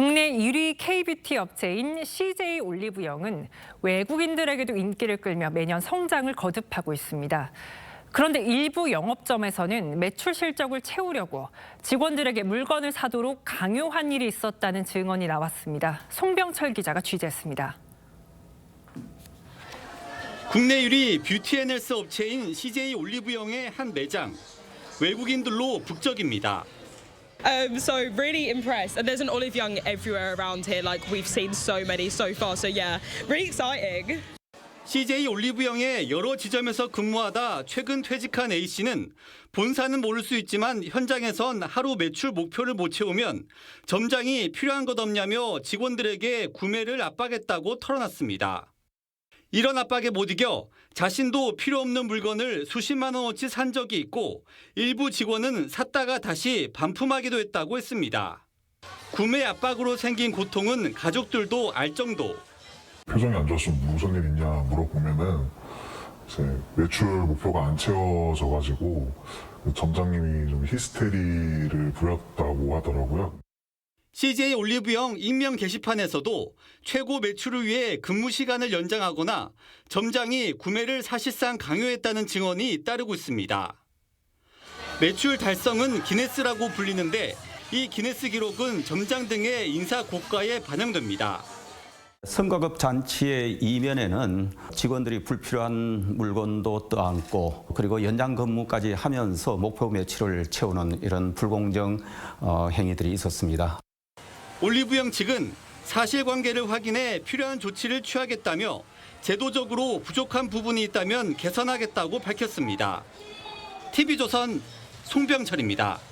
국내 1위 K뷰티 업체인 CJ 올리브영은 외국인들에게도 인기를 끌며 매년 성장을 거듭하고 있습니다. 그런데 일부 영업점에서는 매출 실적을 채우려고 직원들에게 물건을 사도록 강요한 일이 있었다는 증언이 나왔습니다. 송병철 기자가 취재했습니다. 국내 유리 뷰티 앤헬스 업체인 CJ 올리브영의 한 매장. 외국인들로 북적입니다. Um, so really impressed, and there's an Olive Young everywhere around here. Like we've seen so many so far. So yeah, really exciting. CJ 올리브영의 여러 지점에서 근무하다 최근 퇴직한 A 씨는 본사는 모를 수 있지만 현장에선 하루 매출 목표를 못 채우면 점장이 필요한 것 없냐며 직원들에게 구매를 압박했다고 털어놨습니다. 이런 압박에 못 이겨 자신도 필요 없는 물건을 수십만 원어치 산 적이 있고 일부 직원은 샀다가 다시 반품하기도 했다고 했습니다. 구매 압박으로 생긴 고통은 가족들도 알 정도. 표정이 안 좋았으면 무슨 일 있냐 물어보면은 이제 매출 목표가 안 채워져 가지고 점장님이 좀 히스테리를 부렸다고 하더라고요. CJ 올리브영 익명 게시판에서도 최고 매출을 위해 근무 시간을 연장하거나 점장이 구매를 사실상 강요했다는 증언이 따르고 있습니다. 매출 달성은 기네스라고 불리는데 이 기네스 기록은 점장 등의 인사 고가에 반영됩니다. 선거급 잔치의 이면에는 직원들이 불필요한 물건도 떠안고 그리고 연장 근무까지 하면서 목표 매출을 채우는 이런 불공정 어, 행위들이 있었습니다. 올리브영 측은 사실관계를 확인해 필요한 조치를 취하겠다며 제도적으로 부족한 부분이 있다면 개선하겠다고 밝혔습니다. TV조선 송병철입니다.